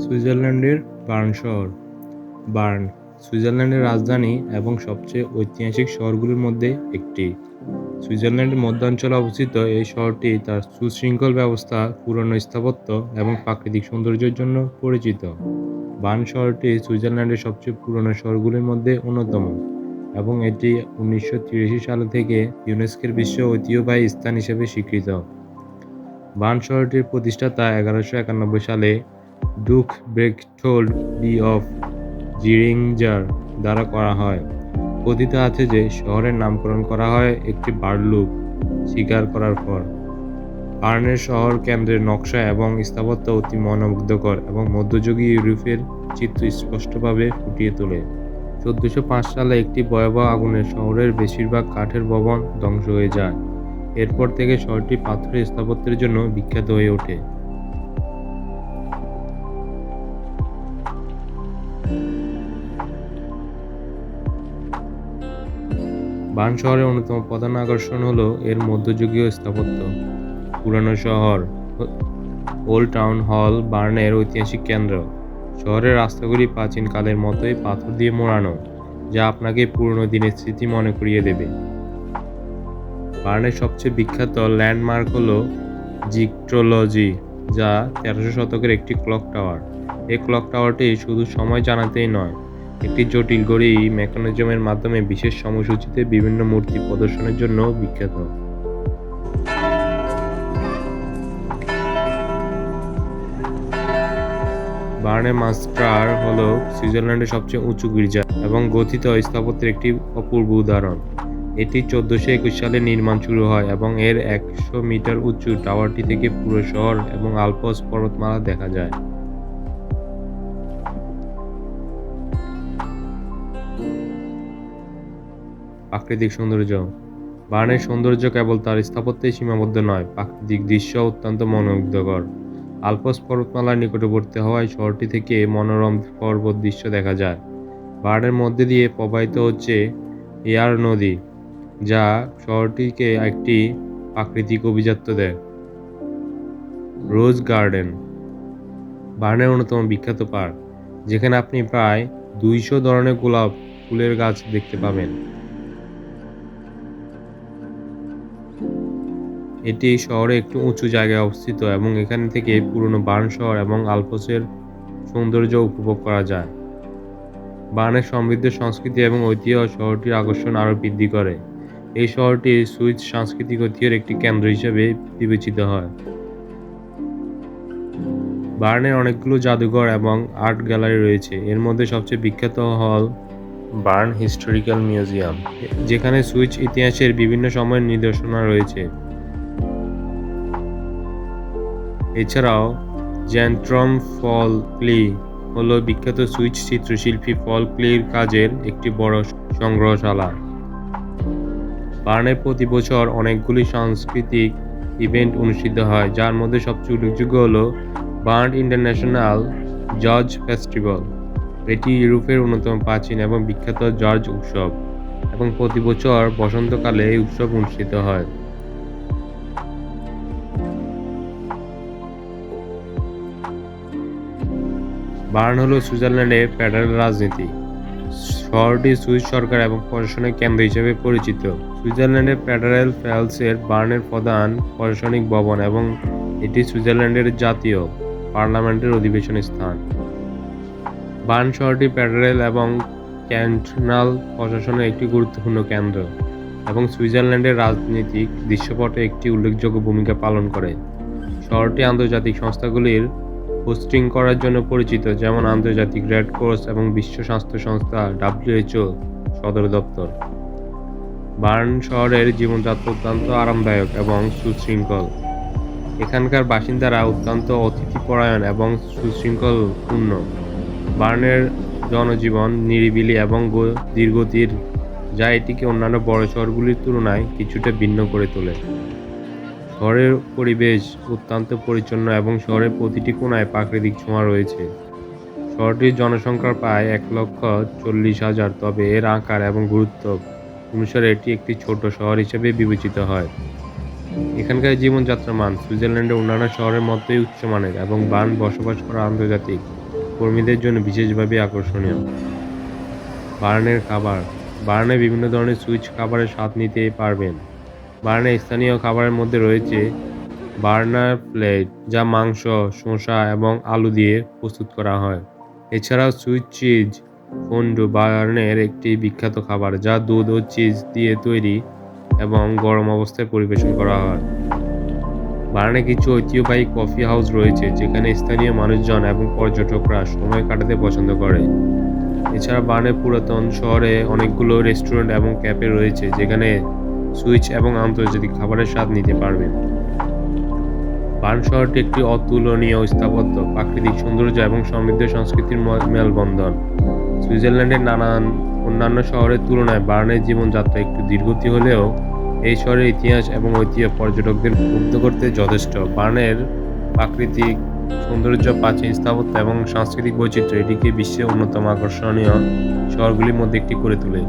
সুইজারল্যান্ডের বার্ন শহর। বার্ন, সুইজারল্যান্ডের রাজধানী এবং সবচেয়ে ঐতিহাসিক শহরগুলির মধ্যে একটি। সুইজারল্যান্ডের মধ্যাঞ্চলে অবস্থিত এই শহরটি তার সুশৃঙ্খল ব্যবস্থা, পুরনো স্থাপত্য এবং প্রাকৃতিক সৌন্দর্যের জন্য পরিচিত। বার্ন শহরটি সুইজারল্যান্ডের সবচেয়ে পুরনো শহরগুলির মধ্যে অন্যতম এবং এটি উনিশশো তিরাশি সাল থেকে ইউনেস্কোর বিশ্ব ঐতিহ্যবাহী স্থান হিসেবে স্বীকৃত। বার্ন শহরটির প্রতিষ্ঠাতা এগারোশো একানব্বই সালে ডুক ব্রেকথোল্ড বি অফ জিরিংজার দ্বারা করা হয়। কথিত আছে যে শহরের নামকরণ করা হয় একটি বার্লুক শিকার করার পর। বার্নের শহর কেন্দ্রের নকশা এবং স্থাপত্য অতি মনোমুগ্ধকর এবং মধ্যযুগীয় ইউরোপের চিত্র স্পষ্টভাবে ফুটিয়ে তোলে। চোদ্দশো সালে একটি ভয়াবহ আগুনে শহরের বেশিরভাগ কাঠের ভবন ধ্বংস হয়ে যায়। এরপর থেকে শহরটি পাথরের স্থাপত্যের জন্য বিখ্যাত হয়ে ওঠে। বার্ন শহরের অন্যতম প্রধান আকর্ষণ হলো এর মধ্যযুগীয় স্থাপত্য। পুরানো শহর, ওল্ড টাউন হল বার্নের ঐতিহাসিক কেন্দ্র। শহরের রাস্তাগুলি প্রাচীন কালের মতোই পাথর দিয়ে মোড়ানো, যা আপনাকে পুরনো দিনের স্মৃতি মনে করিয়ে দেবে। বার্নের সবচেয়ে বিখ্যাত ল্যান্ডমার্ক হলো জিক্ট্রোলজি, যা তেরোশো শতকের একটি ক্লক টাওয়ার। এই ক্লক টাওয়ারটি শুধু সময় জানাতেই নয় একটি জটিল ঘড়ি মেকানিজমের মাধ্যমে বিশেষ সময়সূচিতে বিভিন্ন মূর্তি প্রদর্শনের জন্য বিখ্যাত। বার্নে মাস্টার হল সুইজারল্যান্ডের সবচেয়ে উঁচু গির্জা এবং গঠিত স্থাপত্যের একটি অপূর্ব উদাহরণ। এটি চোদ্দশো একুশ সালে নির্মাণ শুরু হয় এবং এর একশো মিটার উঁচু টাওয়ারটি থেকে পুরো শহর এবং আলপস পর্বতমালা দেখা যায়। প্রাকৃতিক সৌন্দর্য। বার্নের সৌন্দর্য কেবল তার স্থাপত্যেই সীমাবদ্ধ নয়, প্রাকৃতিক দৃশ্য অত্যন্ত মনোমুগ্ধকর। আলপস পর্বতমালার নিকটবর্তী হওয়ায় শহরটি থেকে মনোরম পর্বত দৃশ্য দেখা যায়। বার্নের মধ্যে দিয়ে প্রবাহিত হচ্ছে এয়ার নদী, যা শহরটিকে একটি প্রাকৃতিক অভিজাত্য দেয়। রোজ গার্ডেন বার্নের অন্যতম বিখ্যাত পার্ক, যেখানে আপনি প্রায় দুইশো ধরনের গোলাপ ফুলের গাছ দেখতে পাবেন। এটি শহরে একটু উঁচু জায়গায় অবস্থিত এবং এখান থেকে পুরনো বার্ন শহর এবং আলপসের সৌন্দর্য উপভোগ করা যায়। বার্নের সমৃদ্ধ সংস্কৃতি এবং ঐতিহ্য শহরটির আকর্ষণ আরও বৃদ্ধি করে। এই শহরটি সুইস সাংস্কৃতিক ঐতিহ্যের একটি কেন্দ্র হিসেবে বিবেচিত হয়। বার্নের অনেকগুলো জাদুঘর এবং আর্ট গ্যালারি রয়েছে। এর মধ্যে সবচেয়ে বিখ্যাত হল বার্ন হিস্টোরিক্যাল মিউজিয়াম, যেখানে সুইচ ইতিহাসের বিভিন্ন সময়ের নিদর্শনা রয়েছে। এছাড়াও, জ্যান্ট্রম ফল ক্লি হলো বিখ্যাত সুইচ চিত্রশিল্পী ফল ক্লির কাজের একটি বড় সংগ্রহশালা। বার্নে প্রতি বছর অনেকগুলি সাংস্কৃতিক ইভেন্ট অনুষ্ঠিত হয়, যার মধ্যে সবচেয়ে উল্লেখযোগ্য হল বার্ন ইন্টারন্যাশনাল জর্জ ফেস্টিভ্যাল। এটি ইউরোপের অন্যতম প্রাচীন এবং বিখ্যাত জর্জ উৎসব এবং প্রতি বছর বসন্তকালে এই উৎসব অনুষ্ঠিত হয়। বার্ন হল সুইজারল্যান্ডের ফেডারেল রাজনীতি। শহরটি সুইস সরকার এবং প্রশাসনিক কেন্দ্র হিসেবে পরিচিত। সুইজারল্যান্ডের ফেডারেল ফ্যালসের বার্নের প্রধান প্রশাসনিক ভবন এবং এটি সুইজারল্যান্ডের জাতীয় পার্লামেন্টের অধিবেশন স্থান। বার্ন শহরটি ফেডারেল এবং ক্যান্টনাল প্রশাসনের একটি গুরুত্বপূর্ণ কেন্দ্র এবং সুইজারল্যান্ডের রাজনৈতিক দৃশ্যপটে একটি উল্লেখযোগ্য ভূমিকা পালন করে। শহরটি আন্তর্জাতিক সংস্থাগুলির হোস্টিং করার জন্য পরিচিত, যেমন আন্তর্জাতিক রেড ক্রস এবং বিশ্ব স্বাস্থ্য সংস্থা ডাব্লিউএইচও সদর দপ্তর। বার্ন শহরের জীবনযাত্রা অত্যন্ত আরামদায়ক এবং সুশৃঙ্খল। এখানকার বাসিন্দারা অত্যন্ত অতিথিপরায়ণ এবং সুশৃঙ্খলপূর্ণ। বার্নের জনজীবন নিরিবিলি এবং দীর্ঘতির, যা এটিকে অন্যান্য বড় শহরগুলির তুলনায় কিছুটা ভিন্ন করে তোলে। শহরের পরিবেশ অত্যন্ত পরিচ্ছন্ন এবং শহরের প্রতিটি কোণায় প্রাকৃতিক ছোঁয়া রয়েছে। শহরটির জনসংখ্যা প্রায় এক লক্ষ চল্লিশ হাজার, তবে এর আকার এবং গুরুত্ব অনুসারে এটি একটি ছোট শহর হিসেবে বিবেচিত হয়। এখানকার জীবনযাত্রার মান সুইজারল্যান্ডের অন্যান্য শহরের মতোই উচ্চমানের এবং বার্ন বসবাস করা আন্তর্জাতিক কর্মীদের জন্য বিশেষভাবে আকর্ষণীয়। বার্নের খাবার, বার্নে বিভিন্ন ধরনের সুইচ খাবারের স্বাদ নিতে পারবেন। বার্নে স্থানীয় খাবারের মধ্যে রয়েছে বার্নার প্লেট, যা মাংস, শসা এবং আলু দিয়ে প্রস্তুত করা হয়। এছাড়াও সুইট চিজ, ফন্ডু বার্নের একটি বিখ্যাত খাবার, যা দুধ ও চিজ দিয়ে তৈরি এবং গরম অবস্থায় পরিবেশন করা হয়। বার্নে কিছু ঐতিহ্যবাহী কফি হাউস রয়েছে, যেখানে স্থানীয় মানুষজন এবং পর্যটকরা সময় কাটাতে পছন্দ করে। এছাড়া বার্নের পুরাতন শহরে অনেকগুলো রেস্টুরেন্ট এবং ক্যাফে রয়েছে, যেখানে সুইচ এবং আন্তর্জাতিক খাবারের স্বাদ নিতে পারবেন। বার্ন শহরটি একটি অতুলনীয় স্থাপত্য, প্রাকৃতিক সৌন্দর্য এবং সমৃদ্ধ সংস্কৃতির মেলবন্ধন। সুইজারল্যান্ডের নানান অন্যান্য শহরের তুলনায় বার্নের জীবনযাত্রা একটু দীর্ঘতি হলেও এই শহরের ইতিহাস এবং ঐতিহ্য পর্যটকদের মুগ্ধ করতে যথেষ্ট। বার্নের প্রাকৃতিক সৌন্দর্য, প্রাচীন স্থাপত্য এবং সাংস্কৃতিক বৈচিত্র্য এটিকে বিশ্বের অন্যতম আকর্ষণীয় শহরগুলির মধ্যে একটি করে তোলে।